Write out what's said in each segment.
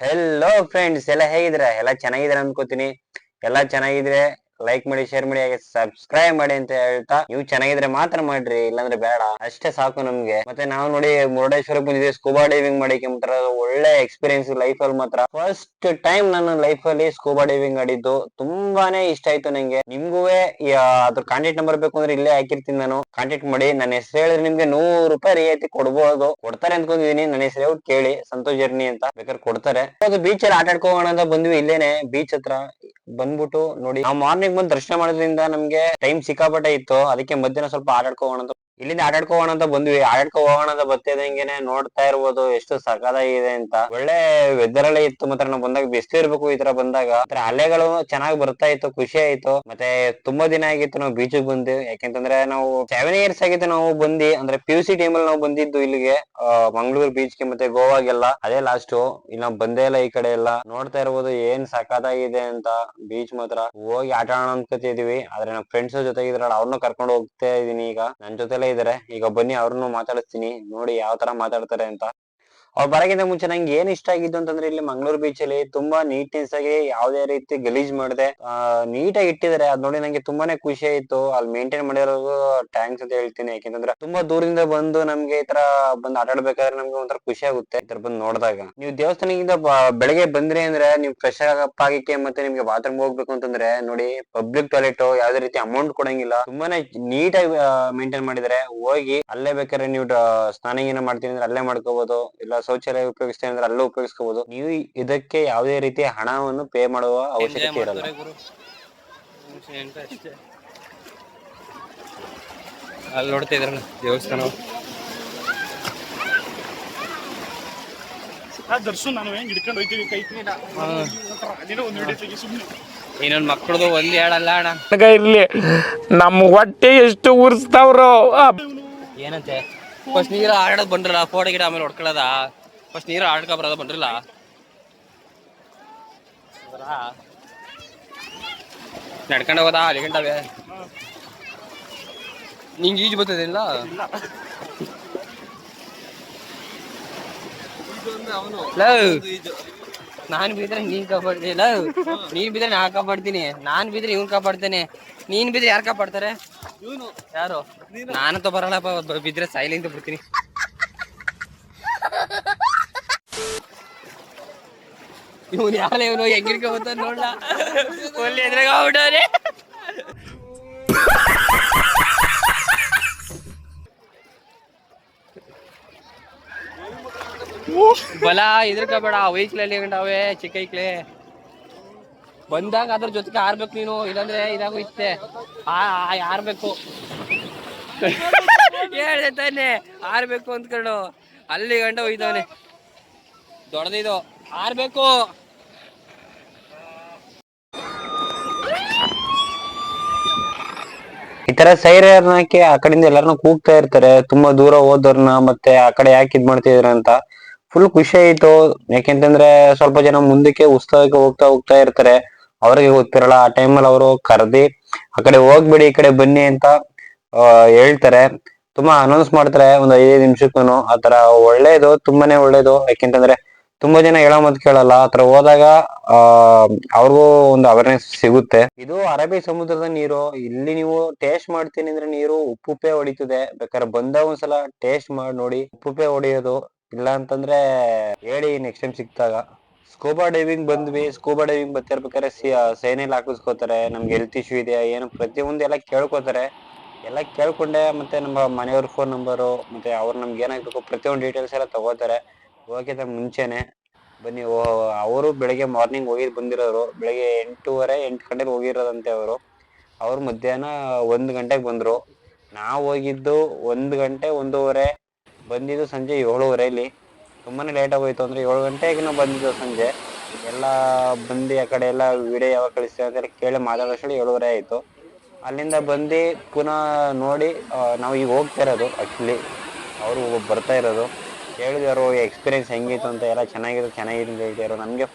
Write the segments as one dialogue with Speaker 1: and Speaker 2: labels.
Speaker 1: Hello friends ಎಲ್ಲ ಹೇಗಿದ್ರ ಎಲ್ಲ ಚೆನ್ನಾಗಿದ್ರ ಅನ್ಕೋತೀನಿ ಎಲ್ಲ ಚೆನ್ನಾಗಿದ್ರೆ ಲೈಕ್ ಮಾಡಿ ಶೇರ್ ಮಾಡಿ, ಹಾಗೆ ಸಬ್ಸ್ಕ್ರೈಬ್ ಮಾಡಿ ಅಂತ ಹೇಳ್ತಾ, ನೀವು ಚೆನ್ನಾಗಿದ್ರೆ ಮಾತ್ರ ಮಾಡ್ರಿ, ಇಲ್ಲಾಂದ್ರೆ ಬೇಡ. ಅಷ್ಟೇ ಸಾಕು ನಮ್ಗೆ. ಮತ್ತೆ ನಾವು ನೋಡಿ ಮುರುಡೇಶ್ವರಕ್ಕೆ ಬಂದಿದ್ವಿ ಸ್ಕೂಬಾ ಡೈವಿಂಗ್ ಮಾಡಿಕೆ ಮಾತ್ರ. ಒಳ್ಳೆ ಎಕ್ಸ್ಪೀರಿಯನ್ಸ್ ಲೈಫ್ ಅಲ್ಲಿ ಮಾತ್ರ. ಫಸ್ಟ್ ಟೈಮ್ ನನ್ನ ಲೈಫ್ ಅಲ್ಲಿ ಸ್ಕೂಬಾ ಡೈವಿಂಗ್ ಆಡಿದ್ದು. ತುಂಬಾನೇ ಇಷ್ಟ ಆಯ್ತು ನಂಗೆ. ನಿಮ್ಗೂ ಅದ್ರ ಕಾಂಟ್ಯಾಕ್ಟ್ ನಂಬರ್ ಬೇಕು ಅಂದ್ರೆ ಇಲ್ಲೇ ಹಾಕಿರ್ತೀನಿ ನಾನು. ಕಾಂಟ್ಯಾಕ್ಟ್ ಮಾಡಿ. ನನ್ನ ಹೆಸರು ಹೇಳಿದ್ರೆ ನಿಮ್ಗೆ ನೂರು ರೂಪಾಯಿ ರಿಯಾಯಿತಿ ಕೊಡ್ಬೋದು. ಕೊಡ್ತಾರೆ ಅನ್ಕೊಂಡಿದೀನಿ ನನ್ನ ಹೆಸರು ಹೇಳ್ಬಿಟ್ಟು ಕೇಳಿ. ಸಂತೋಷ್ ಜರ್ನಿ ಅಂತ. ಬೇಕಾದ್ರೆ ಕೊಡ್ತಾರೆ. ಬೀಚ್ ಅಲ್ಲಿ ಆಟಾಡ್ಕೋಣ ಅಂತ ಬಂದ್ವಿ ಇಲ್ಲೇನೆ. ಬೀಚ್ ಹತ್ರ. ಬಂದ್ಬಿಟ್ಟು ನೋಡಿ, ನಾವು ಮಾರ್ನಿಂಗ್ ಬಂದು ದರ್ಶನ ಮಾಡೋದ್ರಿಂದ ನಮ್ಗೆ ಟೈಮ್ ಸಿಕ್ಕಾಪಟ್ಟೆ ಇತ್ತು. ಅದಕ್ಕೆ ಮಧ್ಯಾಹ್ನ ಸ್ವಲ್ಪ ಆಟಾಡ್ಕೋಣ ಇಲ್ಲಿಂದ ಆಟ ಹೋಗೋಣ ಅಂತ ಬಂದ್ವಿ. ಆಟಾಡ್ಕೊ ಹೋಗೋಣ ಅಂತ ಬರ್ತಿದಂಗೆನೆ ನೋಡ್ತಾ ಇರ್ಬೋದು ಎಷ್ಟು ಸಖತ್ತಾಗಿದೆ ಅಂತ. ಒಳ್ಳೆ ವೆದರ್ ಅಲ್ಲೇ ಇತ್ತು. ಮಾತ್ರ ನಾವು ಬಂದಾಗ ಬಿಸ್ಲು ಇರ್ಬೇಕು ಈ ತರ ಬಂದಾಗ. ಅಲೆಗಳು ಚೆನ್ನಾಗಿ ಬರ್ತಾ ಇತ್ತು, ಖುಷಿ ಆಯ್ತು. ಮತ್ತೆ ತುಂಬಾ ದಿನ ಆಗಿತ್ತು ನಾವು ಬೀಚ್ ಬಂದು. ಯಾಕೆಂತಂದ್ರೆ ನಾವು ಸೆವೆನ್ ಇಯರ್ಸ್ ಆಗಿತ್ತು ನಾವು ಬಂದಿ. ಅಂದ್ರೆ ಪಿ ಯು ಸಿ ಟೈಮ್ ಅಲ್ಲಿ ನಾವು ಬಂದಿದ್ದು ಇಲ್ಲಿಗೆ. ಮಂಗಳೂರು ಬೀಚ್ಗೆ ಮತ್ತೆ ಗೋವಾಗೆಲ್ಲ. ಅದೇ ಲಾಸ್ಟ್ ಇಲ್ಲಿ ನಾವು ಬಂದೇ ಇಲ್ಲ ಈ ಕಡೆ ಎಲ್ಲ. ನೋಡ್ತಾ ಇರ್ಬೋದು ಏನ್ ಸಖತ್ತಾಗಿದೆ ಅಂತ ಬೀಚ್ ಮಾತ್ರ. ಹೋಗಿ ಆಟ ಆಡೋಣ ಅನ್ಕೋತಿದೀವಿ. ಆದ್ರೆ ನಮ್ಮ ಫ್ರೆಂಡ್ಸ್ ಜೊತೆ ಇದ್ರಲ್ಲ ಅವ್ರನ್ನೂ ಕರ್ಕೊಂಡು ಹೋಗ್ತಾ ಇದೀನಿ ಈಗ. ನನ್ ಜೊತೆಲೇ ಇದಾರೆ. ಈಗ ಬನ್ನಿ ಅವ್ರನ್ನು ಮಾತಾಡಿಸ್ತೀನಿ. ನೋಡಿ ಯಾವ ತರ ಮಾತಾಡ್ತಾರೆ ಅಂತ. ಅವ್ರು ಬರಕ್ಕಿಂತ ಮುಂಚೆ ನಂಗೆ ಏನ್ ಇಷ್ಟ ಆಗಿದ್ದು ಅಂತಂದ್ರೆ ಇಲ್ಲಿ ಮಂಗಳೂರು ಬೀಚ್ ಅಲ್ಲಿ ತುಂಬಾ ನೀಟ್ನೆಸ್ ಆಗಿ ಯಾವ್ದೇ ರೀತಿ ಗಲೀಜ್ ಮಾಡದೆ. ನೀಟಾಗಿ ಇಟ್ಟಿದ್ದಾರೆ ಅದ್ ನೋಡಿ ನಂಗೆ ತುಂಬಾನೇ ಖುಷಿ ಆಯ್ತು. ಅಲ್ಲಿ ಮೇಂಟೈನ್ ಮಾಡಿರೋದು ಟ್ಯಾಂಕ್ಸ್ ಅಂತ ಹೇಳ್ತೀನಿ. ಯಾಕೆಂತಂದ್ರೆ ತುಂಬಾ ದೂರದಿಂದ ಬಂದು ನಮ್ಗೆ ಈ ತರ ಬಂದು ಆಟಾಡ್ಬೇಕಾದ್ರೆ ನಮ್ಗೆ ಒಂಥರ ಖುಷಿ ಆಗುತ್ತೆ ಈ ತರ ಬಂದು ನೋಡಿದಾಗ. ನೀವು ದೇವಸ್ಥಾನದಿಂದ ಬ- ಬೆಳಗ್ಗೆ ಬಂದ್ರಿ ಅಂದ್ರೆ ನೀವು ಫ್ರೆಶ್ ಅಪ್ ಮತ್ತೆ ನಿಮ್ಗೆ ಬಾತ್ರೂಮ್ ಹೋಗ್ಬೇಕು ಅಂತಂದ್ರೆ ನೋಡಿ ಪಬ್ಲಿಕ್ ಟಾಯ್ಲೆಟ್ ಯಾವ್ದೇ ರೀತಿ ಅಮೌಂಟ್ ಕೊಡಂಗಿಲ್ಲ. ತುಂಬಾನೇ ನೀಟಾಗಿ ಮೇಂಟೈನ್ ಮಾಡಿದ್ರೆ. ಹೋಗಿ ಅಲ್ಲೇ ಬೇಕಾದ್ರೆ ನೀವು ಸ್ನಾನ ಮಾಡ್ತೀನಿ ಅಂದ್ರೆ ಅಲ್ಲೇ ಮಾಡ್ಕೋಬಹುದು ಇಲ್ಲ ಶೌಚಾಲಯ ಉಪಯೋಗಿಸ್ತೇನೆ ಅಂದ್ರೆ ಅಲ್ಲೂ ಉಪಯೋಗಿಸ್ಕೋಬಹುದು ನೀವು ಇದಕ್ಕೆ ಯಾವುದೇ ರೀತಿಯ ಹಣವನ್ನು ಪೇ ಮಾಡುವ ಅವಶ್ಯಕತೆ ಇರಲ್ಲ.
Speaker 2: ಅಲ್ಲಿ ನೋಡ್ತಾ ಇದ್ರ ದೇವಸ್ಥಾನ.
Speaker 3: ಆ ದರ್ಶನ್ ನಾನು ಹೆಂಗ್ ಹಿಡ್ಕೊಂಡು ಹೋಯ್ತೀವಿ ಕೈ? ಒಂದು ತೆಗಿ ಸುಮ್ಮನೆ
Speaker 2: ಇನ್ನೊಂದ್ ಮಕ್ಕಳದು ಒಂದ್ ಹೇಳಲ್ಲ ಅಣ್ಣ.
Speaker 4: ಇಲ್ಲಿ ಇರ್ಲಿ ನಮ್ಮ ಹೊಟ್ಟೆ ಎಷ್ಟು ಉರ್ಸ್ತಾವ್ರೋ.
Speaker 2: ಏನಂತೆ? ಫಸ್ಟ್ ನೀರ ಆಡೋದ್ ಬಂದ್ರಲ್ಲ ಫೋಟೋ ಗಿಡ ಆಮೇಲೆ ಹೊಡ್ಕೊಳ್ಳೋದ? ಫಸ್ಟ್ ನೀರ ಆಡ್ಕೊ ಬರೋದ ಬಂದ್ರಲ್ಲ? ನಡ್ಕೊಂಡು ಹೋಗೋದಾ, ಅಲ್ಲಿ ಗಂಟವೆ ನಿಂಗೆ ಈಜು ಬರ್ತದಿಲ್ಲ ನಾನ್ ಬಿದ್ರೆ ನೀನ್ ಕಾಪಾಡ್ತೀನಿ ಲವ್ ನೀನ್ ಬಿದ್ರೆ ನಾ ಕಾಪಾಡ್ತೀನಿ, ನಾನ್ ಬಿದ್ರೆ ಇವ್ನ್ ಕಾಪಾಡ್ತೇನೆ, ನೀನ್ ಬಿದ್ರೆ ಯಾರು ಕಾಪಾಡ್ತಾರೆ? ಯಾರು? ನಾನಂತ ಬರಲ್ಲಪ್ಪ ಬಿದ್ರೆ ಸೈಲೆಂಟ್ ಬಿಡ್ತೀನಿ. ಇವನು ಯಾರ ಇವನು? ಹೆಂಗಿರ್ಕ ಬಂತ ನೋಡ್ಲ? ಒಲ್ಲಿ ಎದ್ರಾಗ ಆಗ್ಬಿಟ್ಟವ್ನೆ. ಬಲ ಇದ್ರಕ ಬೇಡ ವೈಕ್ಲಲ್ಲಿ ಗಂಡವೆ ಚಿಕ್ಕ ಐಕ್ಲೆ ಬಂದಾಗ ಅದ್ರ ಜೊತೆಗೆ ಆರ್ಬೇಕು ನೀನು, ಇಲ್ಲಾಂದ್ರೆ ಇದಾಗೋಯ್ತೆ ಆರ್ಬೇಕು ಹೇಳಿದೆ ತಾನೆ ಆರ್ಬೇಕು ಅಂದ್ಕೊಂಡು ಅಲ್ಲಿ ಗಂಡ ಹೋಯ್ತಾನೆ ದೊಡ್ಡದಿದು. ಆರ್ಬೇಕು
Speaker 1: ಈ ತರ ಸೈರನಕ್ಕೆ ಆ ಕಡೆಯಿಂದ ಎಲ್ಲಾರನ್ನ ಕೂಗ್ತಾ ಇರ್ತಾರೆ. ತುಂಬಾ ದೂರ ಹೋದವ್ರನ್ನ ಮತ್ತೆ ಆ ಕಡೆ ಯಾಕೆ ಇದ್ ಮಾಡ್ತಿದ್ರ ಅಂತ. ಫುಲ್ ಖುಷಿ ಆಯ್ತು. ಯಾಕೆಂತಂದ್ರೆ ಸ್ವಲ್ಪ ಜನ ಮುಂದಕ್ಕೆ ಉತ್ಸವಕ್ಕೆ ಹೋಗ್ತಾ ಹೋಗ್ತಾ ಇರ್ತಾರೆ. ಅವ್ರಿಗೆ ಗೊತ್ತಿರಲ್ಲ ಆ ಟೈಮಲ್ಲಿ ಅವರು ಕರ್ದಿ, ಆ ಕಡೆ ಹೋಗ್ಬಿಡಿ, ಈ ಕಡೆ ಬನ್ನಿ ಅಂತ ಹೇಳ್ತಾರೆ. ತುಂಬಾ ಅನೌನ್ಸ್ ಮಾಡ್ತಾರೆ, ಒಂದ್ ಐದು ನಿಮಿಷಕ್ಕೂ ಆತರ ಒಳ್ಳೇದು, ತುಂಬಾನೇ ಒಳ್ಳೇದು. ಯಾಕೆಂತಂದ್ರೆ, ತುಂಬಾ ಜನ ಹೇಳೋ ಮತ್ ಕೇಳಲ್ಲ. ಆತರ ಹೋದಾಗ, ಆ, ಅವ್ರಿಗೂ ಒಂದು ಅವೇರ್ನೆಸ್ ಸಿಗುತ್ತೆ. ಇದು ಅರಬಿ ಸಮುದ್ರದ ನೀರು. ಇಲ್ಲಿ ನೀವು ಟೇಸ್ಟ್ ಮಾಡ್ತೀನಿ ಅಂದ್ರೆ ನೀರು ಉಪ್ಪುಪ್ಪೆ ಹೊಡಿತದೆ. ಬೇಕಾದ್ರೆ ಬಂದಾಗ ಒಂದ್ಸಲ ಟೇಸ್ಟ್ ಮಾಡಿ ನೋಡಿ, ಉಪ್ಪುಪ್ಪೆ ಹೊಡಿಯೋದು. ಇಲ್ಲ ಅಂತಂದ್ರೆ, ಹೇಳಿ ನೆಕ್ಸ್ಟ್ ಟೈಮ್ ಸಿಕ್ತಾಗ ಸ್ಕೂಬಾ ಡೈವಿಂಗ್ ಬಂದ್ವಿ. ಸ್ಕೂಬಾ ಡೈವಿಂಗ್ ಬರ್ತಿರ್ಬೇಕಾದ್ರೆ ಸೈನೆಲ್ ಹಾಕಿಸ್ಕೋತಾರೆ. ನಮ್ಗೆ ಹೆಲ್ತ್ ಇಶ್ಯೂ ಇದೆಯಾ ಏನು ಪ್ರತಿಯೊಂದು ಎಲ್ಲ ಕೇಳ್ಕೊತಾರೆ. ಎಲ್ಲ ಕೇಳ್ಕೊಂಡೆ, ಮತ್ತೆ ನಮ್ಮ ಮನೆಯವ್ರ ಫೋನ್ ನಂಬರು ಮತ್ತೆ ಅವ್ರು ನಮ್ಗೆ ಏನಾಗಬೇಕು ಪ್ರತಿಯೊಂದು ಡೀಟೇಲ್ಸ್ ಎಲ್ಲ ತಗೋತಾರೆ. ಹೋಗಿದ ಮುಂಚೆನೆ. ಬನ್ನಿ ಅವರು ಬೆಳಗ್ಗೆ ಮಾರ್ನಿಂಗ್ ಹೋಗಿ ಬಂದಿರೋರು. ಬೆಳಗ್ಗೆ ಎಂಟೂವರೆ, ಎಂಟು ಗಂಟೆಗೆ ಹೋಗಿರೋದಂತೆ ಅವರು. ಅವ್ರು ಮಧ್ಯಾಹ್ನ ಒಂದು ಗಂಟೆಗೆ ಬಂದರು. ನಾವು ಹೋಗಿದ್ದು ಒಂದು ಗಂಟೆ ಒಂದೂವರೆ, ಬಂದಿದ್ದು ಸಂಜೆ ಏಳುವರೆಯಲ್ಲಿ ತುಂಬಾನೇ ಲೇಟ್ ಹೋಯ್ತು ಅಂದ್ರೆ ಏಳು ಗಂಟೆಗೆ ನಾವು ಬಂದಿದ್ದು ಸಂಜೆ. ಎಲ್ಲ ಬಂದು ಆ ಕಡೆ ಎಲ್ಲ ವಿಡಿಯೋ ಯಾವಾಗ ಕಳಿಸ್ತೀವಿ ಅಂತ ಕೇಳಿ ಮಾತಾಡೋಷ್ಟು ಏಳುವರೆ ಆಯಿತು. ಅಲ್ಲಿಂದ ಬಂದು ಪುನಃ ನೋಡಿ ನಾವು ಈಗ ಹೋಗ್ತಾ ಇರೋದು ಆ್ಯಕ್ಚುಲಿ ಅವರು ಬರ್ತಾ ಇರೋದು. ಹೇಳಿದರು ಎಕ್ಸ್ಪೀರಿಯನ್ಸ್ ಹೆಂಗಿತ್ತು ಅಂತ ಎಲ್ಲ ಚೆನ್ನಾಗಿದೆ ಚೆನ್ನಾಗಿದೆ ಅಂತ ಹೇಳ್ತಿದ್ರು ನಮಗೆ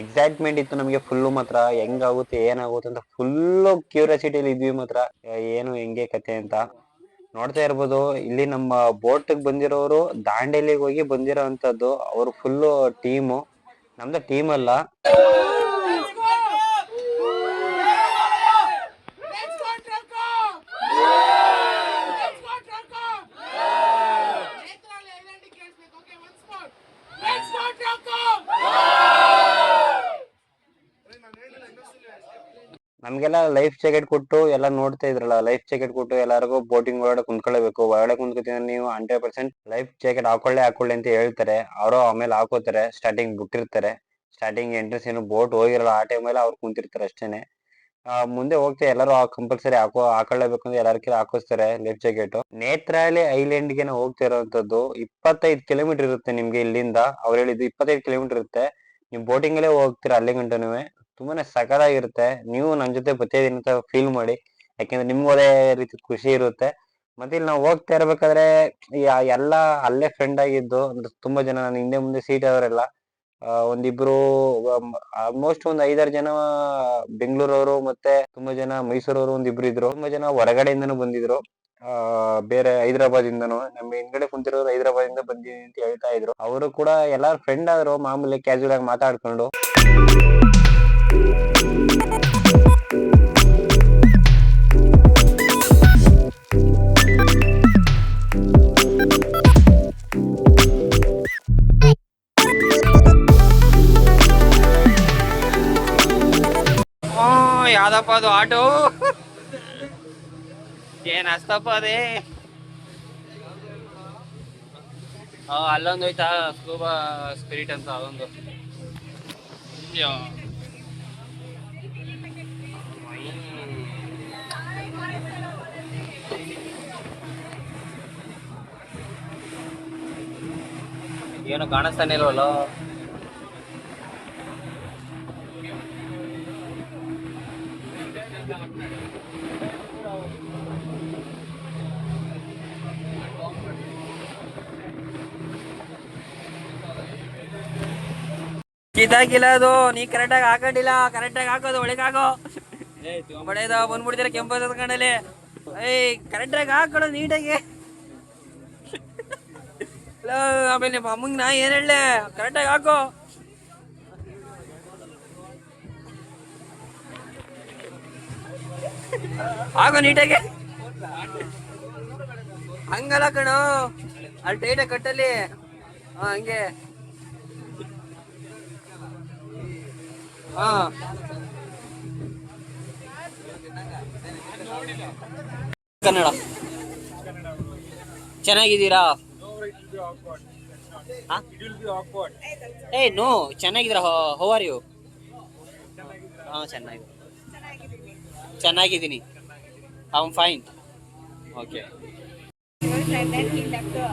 Speaker 1: ಎಕ್ಸೈಟ್ಮೆಂಟ್ ಇತ್ತು, ನಮಗೆ ಫುಲ್ಲು ಮಾತ್ರ. ಹೆಂಗಾಗುತ್ತೆ, ಏನಾಗುತ್ತೆ ಅಂತ ಫುಲ್ಲು ಕ್ಯೂರಿಯಾಸಿಟಿಲಿ ಇದ್ವಿ ಮಾತ್ರ. ಏನು, ಹೆಂಗೆ ಕತೆ ಅಂತ. ನೋಡ್ತಾ ಇರ್ಬೋದು, ಇಲ್ಲಿ ನಮ್ಮ ಬೋಟ್ ಬಂದಿರೋರು ದಾಂಡೇಲಿಗೆ ಹೋಗಿ ಬಂದಿರೋ ಅಂತದ್ದು ಅವ್ರು ಫುಲ್ಲು ಟೀಮು ನಮ್ದು ಟೀಮ್ ಅಲ್ಲ. ಲೈಫ್ ಜಾಕೆಟ್ ಕೊಟ್ಟು ಎಲ್ಲ ನೋಡ್ತಾ ಇದ್ರಲ್ಲ ಲೈಫ್ ಜಾಕೆಟ್ ಕೊಟ್ಟು ಎಲ್ಲರಿಗೂ ಬೋಟಿಂಗ್ ಒಳಗಡೆ ಕುಂತ್ಕೊಳ್ಬೇಕು. ಒಳಗಡೆ ಕುಂತ್ಕೊತೀನಿ ನೀವು ಹಂಡ್ರೆಡ್ ಪರ್ಸೆಂಟ್ ಲೈಫ್ ಜಾಕೆಟ್ ಹಾಕೊಳ್ಳೆ, ಹಾಕೊಳ್ಳಿ ಅಂತ ಹೇಳ್ತಾರೆ. ಅವರು ಆಮೇಲೆ ಹಾಕೋತಾರೆ ಸ್ಟಾರ್ಟಿಂಗ್ ಬಿಟ್ಟಿರ್ತಾರೆ. ಸ್ಟಾರ್ಟಿಂಗ್ ಎಂಟ್ರೆನ್ಸ್ ಏನು ಬೋಟ್ ಹೋಗಿರಲ್ಲ, ಆ ಟೈಮಲ್ಲಿ ಅವ್ರು ಕುಂತಿರ್ತಾರೆ ಅಷ್ಟೇನೆ. ಮುಂದೆ ಹೋಗ್ತಾ ಎಲ್ಲರೂ ಕಂಪಲ್ಸರಿ ಹಾಕೋ, ಹಾಕೊಳ್ಳೇಬೇಕು ಅಂತ ಎಲ್ಲರ ಕೈಲಿ ಹಾಕಿಸ್ತಾರೆ ಲೈಫ್ ಜಾಕೆಟ್ ನೇತ್ರಾಳಿ ಐಲ್ಯಾಂಡ್ಗೆ ಹೋಗ್ತಾ ಇರೋಂಥದ್ದು ಇಪ್ಪತ್ತೈದು ಕಿಲೋಮೀಟರ್ ಇರುತ್ತೆ ನಿಮ್ಗೆ ಇಲ್ಲಿಂದ. ಅವ್ರು ಹೇಳಿದ್ದು ಇಪ್ಪತ್ತೈದು ಕಿಲೋಮೀಟರ್ ಇರುತ್ತೆ. ನೀವು ಬೋಟಿಂಗ್ ಅಲ್ಲೇ ಹೋಗ್ತೀರಾ, ಅಲ್ಲಿ ಗಂಟನೂ ತುಂಬಾನೇ ಸಕಲಾಗಿರುತ್ತೆ. ನೀವು ನಮ್ ಜೊತೆ ಬರ್ತಿದೀನಿ ಅಂತ ಫೀಲ್ ಮಾಡಿ. ಯಾಕೆಂದ್ರೆ ನಿಮ್ಗೂ ಅದೇ ರೀತಿ ಖುಷಿ ಇರುತ್ತೆ. ಮತ್ತೆ ಇಲ್ಲಿ ನಾವು ಹೋಗ್ತಾ ಇರ್ಬೇಕಾದ್ರೆ ಎಲ್ಲ ಅಲ್ಲೇ ಫ್ರೆಂಡ್ ಆಗಿದ್ದು, ಅಂದ್ರೆ ತುಂಬಾ ಜನ ನಾನು ಹಿಂದೆ ಮುಂದೆ ಸೀಟ್ ಅವರೆಲ್ಲ ಒಂದಿಬ್ರು ಆಲ್ಮೋಸ್ಟ್ ಒಂದ್ ಐದಾರು ಜನ ಬೆಂಗಳೂರವರು ಮತ್ತೆ ತುಂಬಾ ಜನ ಮೈಸೂರವರು ಒಂದಿಬ್ರು ಇದ್ರು. ತುಂಬಾ ಜನ ಹೊರಗಡೆಯಿಂದನೂ ಬಂದಿದ್ರು. ಆ, ಬೇರೆ ಹೈದರಾಬಾದ್ ಇಂದನು ನಮ್ಮ ಹಿಂದ್ಗಡೆ ಕುಂತಿರೋರು ಹೈದರಾಬಾದ್ ಇಂದ ಬಂದಿದ್ದೀನಿ ಅಂತ ಹೇಳ್ತಾ ಇದ್ರು. ಅವರು ಕೂಡ ಎಲ್ಲಾರು ಫ್ರೆಂಡ್ ಆದ್ರು, ಮಾಮೂಲಿ ಕ್ಯಾಶುವಲ್ ಆಗಿ ಮಾತಾಡ್ಕೊಂಡು.
Speaker 2: ಅದು ಆಟೋ. ಏನ್ ಅಸ್ತಪ್ಪ ಅದೇ? ಅಲ್ಲೊಂದು ಹೋಯ್ತಾ ಸ್ಕೂಬಾ ಸ್ಪಿರಿಟ್ ಅಂತ ಅದೊಂದು. ಏನು ಕಾಣಿಸ್ತಾನೆ ಇಲ್ವಲ್ಲ? ಕಿದಾಗಿಲ್ಲ ಅದು, ನೀ ಕರೆಕ್ಟಾಗಿ ಹಾಕೊಂಡಿಲ್ಲ ಕರೆಕ್ಟಾಗಿ ಹಾಕೋದು, ಒಳಗಾಗೋ. ಬಡೇದ ಬಂದ್ಬಿಡ್ತೀರ ಕೆಂಪು ಕಣ್ಣಲ್ಲಿ. ಏಯ್ ಕರೆಕ್ಟಾಗಿ ಹಾಕೊಡು ನೀಟಾಗಿ. ಆಮೇಲೆ ನಿಮ್ಮ ಅಮ್ಮಂಗ್ ನಾ ಏನ್ ಹೇಳ ಕರೆಕ್ಟಾಗಿ ಹಾಕೋ. ಹಾಕೋ ನೀಟಾಗಿ. ಹಂಗಲ್ಲ ಕಣೋ. ಅಲ್ಲಿ ಟೈಟಾಗಿ ಕಟ್ಟಲ್ಲಿ ಹಂಗೆ. ಹಾ. ಕನ್ನಡ. ಚೆನ್ನಾಗಿದ್ದೀರಾ? ಏ, ನೋ, ಚೆನ್ನಾಗಿದ್ದೀರಾ? How are you? ಹಾ ಚೆನ್ನಾಗಿ ಚೆನ್ನಾಗಿದ್ದೀನಿ. I fine okay
Speaker 5: and then he left the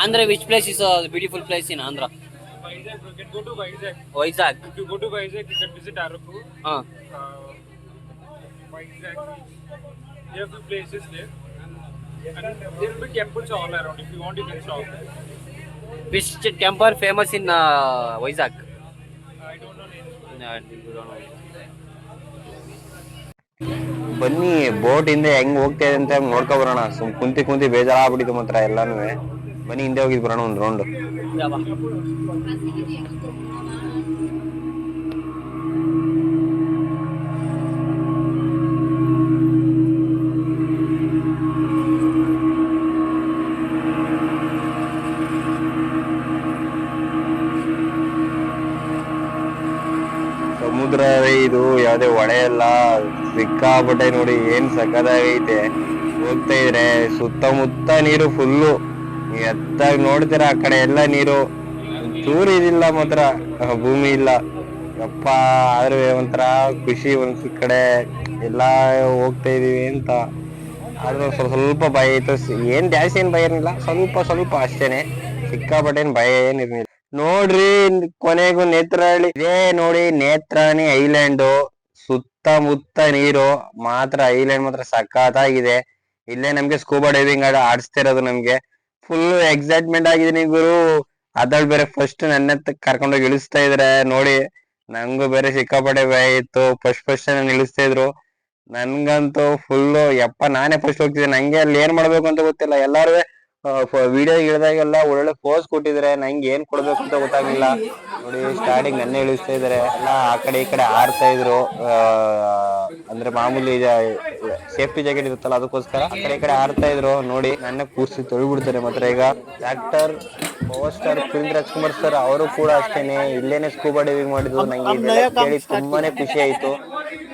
Speaker 2: Andhra which place is beautiful place in Andhra
Speaker 3: find it
Speaker 2: which temple famous in Vizag
Speaker 1: ಬನ್ನಿ ಬೋಟ್ ಹೆಂಗ್ ಹೋಗ್ತಾ ಇದೆ ಅಂತ ತಿರ್ಕ ಬರೋಣ. ಸುಮ್ ಕುಂತಿ ಕುಂತಿ ಬೇಜಾರ ಮಾತ್ರ ಎಲ್ಲಾನುವೇ. ಬನ್ನಿ ಹಿಂದೆ ಹೋಗಿದ್ ಬರೋಣ ಒಂದ್ ರೌಂಡ್ ಸಮುದ್ರ ಇದು ಯಾವ್ದೇ ಹೊಳೆ ಎಲ್ಲ ಸಿಕ್ಕಾಪಟ್ಟೆ ನೋಡಿ ಏನ್ ಸಕ್ಕದಾಗೈತೆ ಹೋಗ್ತಾ ಇದ್ರೆ ಸುತ್ತಮುತ್ತ ನೀರು ಫುಲ್ಲು ಎತ್ತಾಗಿ ನೋಡ್ತೀರಾ ಆ ಕಡೆ ಎಲ್ಲ ನೀರು? ಚೂರು ಇದಿಲ್ಲ ಮಾತ್ರ. ಭೂಮಿ ಇಲ್ಲ. ಯಪ್ಪ, ಆದ್ರೆ ಒಂಥರ ಖುಷಿ ಒಂದ್ಸ ಕಡೆ. ಎಲ್ಲಾ ಹೋಗ್ತಾ ಇದೀವಿ ಅಂತ. ಆದ್ರೆ ಸ್ವಲ್ಪ ಸ್ವಲ್ಪ ಭಯ ಇತ್ತು. ಏನ್ ಜಾಸ್ತಿ ಏನ್ ಭಯ ಇರ್ಲಿಲ್ಲ ಸ್ವಲ್ಪ ಸ್ವಲ್ಪ ಅಷ್ಟೇನೆ. ಸಿಕ್ಕಾಪಟ್ಟೆ ಏನ್ ಭಯ ಏನಿರ್ಲಿಲ್ಲ ನೋಡ್ರಿ, ಕೊನೆಗೂ ನೇತ್ರಾಳಿ. ಇದೇ ನೋಡಿ, ನೇತ್ರಾಣಿ ಐಲ್ಯಾಂಡ್. ಸುತ್ತಮುತ್ತ ನೀರು. ಮಾತ್ರ ಐಲ್ಯಾಂಡ್ ಮಾತ್ರ ಸಖತ್ತಾಗಿದೆ. ಇಲ್ಲೇ ನಮ್ಗೆ ಸ್ಕೂಬಾ ಡೈವಿಂಗ್ ಆಡ ಆಡಿಸ್ತಿರೋದು ನಮ್ಗೆ. ಫುಲ್ ಎಕ್ಸೈಟ್ಮೆಂಟ್ ಆಗಿದೀನಿ ಗುರು. ಅದ್ರಲ್ಲಿ ಬೇರೆ ಫಸ್ಟ್ ನನ್ನ ಕರ್ಕೊಂಡೋಗಿ ಇಳಿಸ್ತಾ ಇದ್ರೆ. ನೋಡಿ, ನಂಗೂ ಬೇರೆ ಸಿಕ್ಕಾಪಟ್ಟೆ ಭಯ ಇತ್ತು. ಫಸ್ಟ್ ಫಸ್ಟ್ ನನ್ನ ಇಳಿಸ್ತಾ ಇದ್ರು. ನನ್ಗಂತೂ ಫುಲ್ ಯಪ್ಪ ನಾನೇ ಫಸ್ಟ್ ಹೋಗ್ತಿದ್ದೆ. ನಂಗೆ ಅಲ್ಲಿ ಏನ್ ಮಾಡ್ಬೇಕು ಅಂತ ಗೊತ್ತಿಲ್ಲ. ಎಲ್ಲಾರು ವಿಡಿಯೋ ಇಳಿದಾಗೆಲ್ಲ ಒಳ್ಳೆ ಪೋಸ್ ಕೊಟ್ಟಿದ್ರೆ. ನಂಗೆ ಏನ್ ಕೊಡ್ಬೇಕು ಅಂತ ಗೊತ್ತಾಗ್ಲಿಲ್ಲ. ನೋಡಿ ಸ್ಟಾರ್ಟಿಂಗ್ ನನ್ನ ಇಳಿಸ್ತಾ ಇದಾರೆ. ಎಲ್ಲ ಆ ಕಡೆ ಈ ಕಡೆ ಆಡ್ತಾ ಇದ್ರು. ಆ, ಅಂದ್ರೆ ಮಾಮೂಲಿ ಸೇಫ್ಟಿ ಜಾಕೆಟ್ ಇರುತ್ತಲ್ಲ ಅದಕ್ಕೋಸ್ಕರ ಆ ಕಡೆ ಈ ಕಡೆ ಆಡ್ತಾ ಇದ್ರು. ನೋಡಿ ನನ್ನ ಕೂರ್ಸಿ ತೊಳಿಬಿಡ್ತಾರೆ ಮಾತ್ರ ಈಗ. Doctor power star Puneeth Rajkumar sir ಅವರು ಕೂಡ ಅಷ್ಟೇನೆ. ಇಲ್ಲೇನೆ ಸ್ಕೂಬಾ ಡೈವಿಂಗ್ ಮಾಡಿದ್ರು. ನಂಗೆ ಕೇಳಿ ತುಂಬಾನೇ ಖುಷಿ ಆಯ್ತು.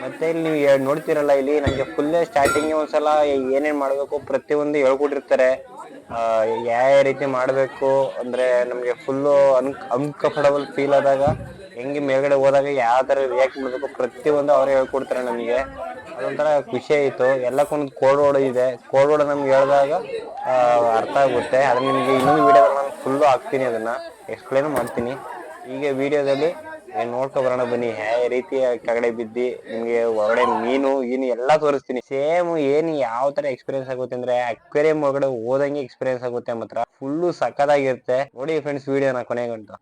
Speaker 1: ಮತ್ತೆ ಇಲ್ಲಿ ನೀವು ನೋಡ್ತಿರಲ್ಲ ಇಲ್ಲಿ ನಂಗೆ ಫುಲ್ ಸ್ಟಾರ್ಟಿಂಗ್ ಒಂದ್ಸಲ ಏನೇನ್ ಮಾಡ್ಬೇಕು ಪ್ರತಿಯೊಂದು ಹೇಳ್ಕೊಟ್ಟಿರ್ತಾರೆ. ಯಾವ ರೀತಿ ಮಾಡಬೇಕು ಅಂದ್ರೆ ನಮ್ಗೆ ಫುಲ್ ಅನ್ ಅನ್ಕಂಫರ್ಟಬಲ್ ಫೀಲ್ ಆದಾಗ, ಹೆಂಗೆ ಮೇಲ್ಗಡೆ ಹೋದಾಗ ಯಾವ ತರ ರಿಯಾಕ್ಟ್ ಮಾಡಬೇಕು ಪ್ರತಿಯೊಂದು ಅವ್ರು ಹೇಳ್ಕೊಡ್ತಾರೆ ನಮಗೆ. ಅದೊಂಥರ ಖುಷಿ ಆಯಿತು. ಎಲ್ಲಕ್ಕೊಂದು ಕೋಡ್ ವರ್ಡ್ ಇದೆ. ಕೋಡ್ ವರ್ಡ್ ನಮ್ಗೆ ಹೇಳಿದಾಗ ಅರ್ಥ ಆಗುತ್ತೆ. ಅದನ್ನ ನಿಮಗೆ ಇನ್ನೊಂದು ವಿಡಿಯೋದಲ್ಲಿ ನಾನು ಫುಲ್ಲು ಹಾಕ್ತೀನಿ ಅದನ್ನ. ಎಕ್ಸ್ಪ್ಲೇನು ಮಾಡ್ತೀನಿ. ಹೀಗೆ ವಿಡಿಯೋದಲ್ಲಿ ನೋಡ್ಕೊ ಬರೋಣ ಬನ್ನಿ. ಯಾವ ರೀತಿ ಕೆಳಗಡೆ ಬಿದ್ದಿ ನಿಮ್ಗೆ ಹೊರಗಡೆ ಮೀನು, ಗೀನು ಎಲ್ಲಾ ತೋರಿಸ್ತೀನಿ. ಸೇಮ್ ಏನ್ ಯಾವ ತರ ಎಕ್ಸ್ಪೀರಿಯನ್ಸ್ ಆಗುತ್ತೆ ಅಂದ್ರೆ ಅಕ್ವೇರಿಯಂ ಒಳಗಡೆ ಹೋದಂಗೆ ಎಕ್ಸ್ಪೀರಿಯನ್ಸ್ ಆಗುತ್ತೆ ಮಾತ್ರ. ಫುಲ್ಲು ಸಕ್ಕದಾಗಿರುತ್ತೆ ನೋಡಿ ಫ್ರೆಂಡ್ಸ್ ವಿಡಿಯೋನ ಕೊನೆ ಗಂಟು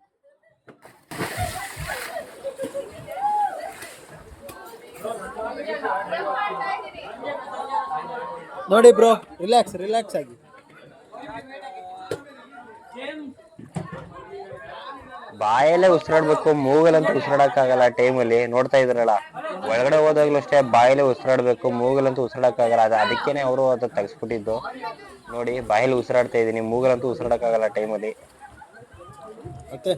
Speaker 6: ನೋಡಿ ಬ್ರೋ ರಿಲ್ಯಾಕ್ಸ್ ರಿಲ್ಯಾಕ್ಸ್ ಆಗಿ.
Speaker 1: ಬಾಯಲ್ಲೇ ಉಸಿರಾಡ್ಬೇಕು, ಮೂಗಲಂತೂ ಉಸಿರಾಡಕ್ಕಾಗಲ್ಲ ಟೈಮಲ್ಲಿ ನೋಡ್ತಾ ಇದ್ರಲ್ಲ, ಒಳಗಡೆ ಹೋದಾಗ್ಲೂ ಅಷ್ಟೇ ಬಾಯಲ್ಲೇ ಉಸಿರಾಡ್ಬೇಕು, ಮೂಗಲಂತೂ ಉಸಿರಾಡಕ್ಕಾಗಲ್ಲ. ಅದು ಅದಕ್ಕೇನೆ ಅವರು ಅದು ತೆಗ್ಸ್ಬಿಟ್ಟಿದ್ದು. ನೋಡಿ, ಬಾಯಲ್ಲಿ ಉಸಿರಾಡ್ತಾ ಇದೀನಿ, ಮೂಗಲಂತೂ ಉಸಿರಾಡಕ್ಕಾಗಲ್ಲ ಟೈಮಲ್ಲಿ
Speaker 6: ಮತ್ತೆ?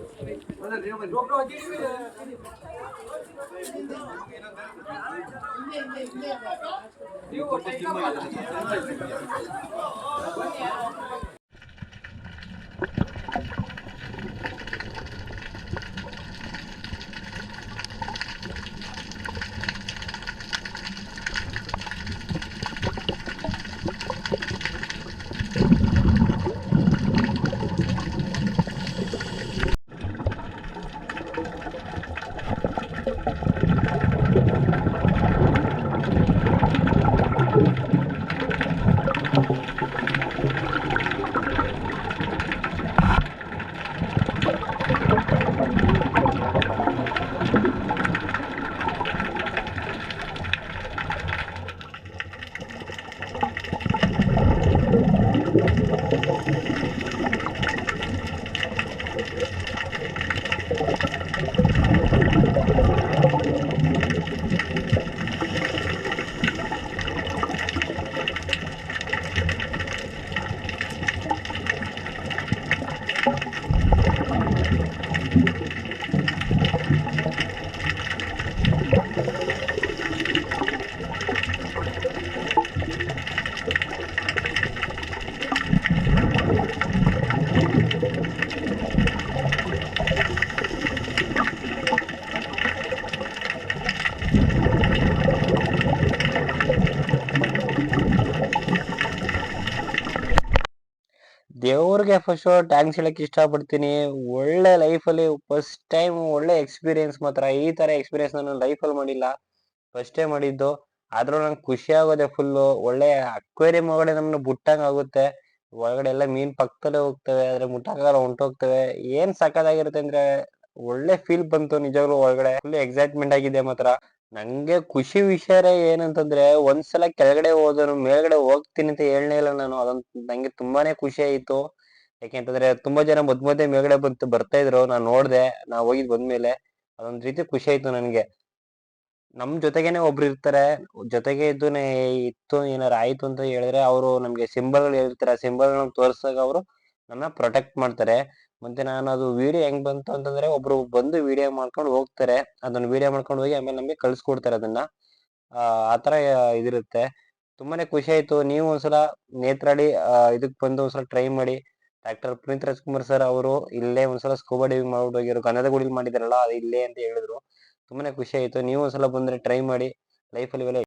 Speaker 1: ದೇವ್ರಿಗೆ ಫಸ್ಟ್ ಟ್ಯಾಂಕ್ಸ್ ಹೇಳಕ್ ಇಷ್ಟಪಡ್ತೀನಿ. ಒಳ್ಳೆ ಲೈಫಲ್ಲಿ ಫಸ್ಟ್ ಟೈಮ್ ಒಳ್ಳೆ ಎಕ್ಸ್ಪೀರಿಯನ್ಸ್ ಮಾತ್ರ. ಈ ತರ ಎಕ್ಸ್ಪೀರಿಯನ್ಸ್ ನಾನು ಲೈಫಲ್ಲಿ ಮಾಡಿಲ್ಲ. ಫಸ್ಟ್ ಟೈಮ್ ಮಾಡಿದ್ದು. ಆದ್ರೂ ನಂಗೆ ಖುಷಿ ಆಗೋದೆ ಫುಲ್ಲು ಒಳ್ಳೆ ಅಕ್ವೇರಿಯಂ ಒಳಗಡೆ ನಮ್ಮನ್ನ ಬುಟ್ಟಂಗ್ ಆಗುತ್ತೆ. ಒಳಗಡೆ ಎಲ್ಲ ಮೀನ್ ಪಕ್ಕದಲ್ಲೇ ಹೋಗ್ತವೆ. ಆದ್ರೆ ಮುಟ್ಟಕ್ಕಾಗಲ್ಲ, ಹೊಂಟೋಗ್ತವೆ. ಏನ್ ಸಕ್ಕದಾಗಿರುತ್ತೆ ಅಂದ್ರೆ ಒಳ್ಳೆ ಫೀಲ್ ಬಂತು ನಿಜವಾಗ್ಲೂ ಒಳಗಡೆ. ಫುಲ್ ಎಕ್ಸೈಟ್ಮೆಂಟ್ ಆಗಿದೆ ಮಾತ್ರ. ನಂಗೆ ಖುಷಿ ವಿಷಯ ಏನಂತಂದ್ರೆ ಒಂದ್ಸಲ ಕೆಳಗಡೆ ಹೋದನು, ಮೇಲ್ಗಡೆ ಹೋಗ್ತೀನಿ ಅಂತ ಹೇಳ್ನೇ ಇಲ್ಲ ನಾನು. ಅದೊಂದು ನಂಗೆ ತುಂಬಾನೇ ಖುಷಿ ಆಯ್ತು. ಯಾಕೆಂತಂದ್ರೆ ತುಂಬಾ ಜನ ಮದ್ ಮಧ್ಯೆ ಮೇಲ್ಗಡೆ ಬಂತು, ಬರ್ತಾ ಇದ್ರು. ನಾನು ನೋಡ್ದೆ ನಾ ಹೋಗಿದ್ ಬಂದ್ಮೇಲೆ ಅದೊಂದ್ ರೀತಿ ಖುಷಿ ಆಯ್ತು ನನ್ಗೆ. ನಮ್ ಜೊತೆಗೇನೆ ಒಬ್ರು ಇರ್ತಾರೆ. ಜೊತೆಗೆ ಇದ್ದು ಇತ್ತು, ಏನಾರ ಆಯ್ತು ಅಂತ ಹೇಳಿದ್ರೆ ಅವರು ನಮ್ಗೆ ಸಿಂಬಲ್ ಹೇಳ್ತಾರೆ ಸಿಂಬಲ್ ತೋರ್ಸಾಗ ಅವರು ನನ್ನ ಪ್ರೊಟೆಕ್ಟ್ ಮಾಡ್ತಾರೆ. ಮತ್ತೆ ನಾನು ಅದು ವಿಡಿಯೋ ಹೆಂಗ್ ಬಂತು ಅಂತಂದ್ರೆ ಒಬ್ರು ಬಂದು ವಿಡಿಯೋ ಮಾಡ್ಕೊಂಡು ಹೋಗ್ತಾರೆ. ಅದನ್ನ ವಿಡಿಯೋ ಮಾಡ್ಕೊಂಡು ಹೋಗಿ ಆಮೇಲೆ ನಮ್ಗೆ ಕಳ್ಸ್ಕೊಡ್ತಾರೆ ಅದನ್ನ. ಆ ಆತರ ಇದಿರುತ್ತೆ. ತುಂಬಾನೇ ಖುಷಿ ಆಯ್ತು. ನೀವು ಒಂದ್ಸಲ ನೇತ್ರಾಡಿ ಇದಕ್ ಬಂದು ಒಂದ್ಸಲ ಟ್ರೈ ಮಾಡಿ. ಡಾಕ್ಟರ್ ಪುನೀತ್ ರಾಜ್ಕುಮಾರ್ ಸರ್ ಅವರು ಇಲ್ಲೇ ಒಂದ್ಸಲ ಸ್ಕೂಬಾ ಡೈವಿಂಗ್ ಮಾಡ್ಬಿಟ್ಟು ಹೋಗಿರೋ ಕನ್ನಡ ಗುಡಿಲಿ ಮಾಡಿದಾರಲ್ಲ, ಅದು ಇಲ್ಲೇ ಅಂತ ಹೇಳಿದ್ರು. ತುಂಬಾನೇ ಖುಷಿ ಆಯ್ತು. ನೀವು ಒಂದ್ಸಲ ಬಂದ್ರೆ ಟ್ರೈ ಮಾಡಿ. ಲೈಫಲ್ಲಿ ಇವೆಲ್ಲ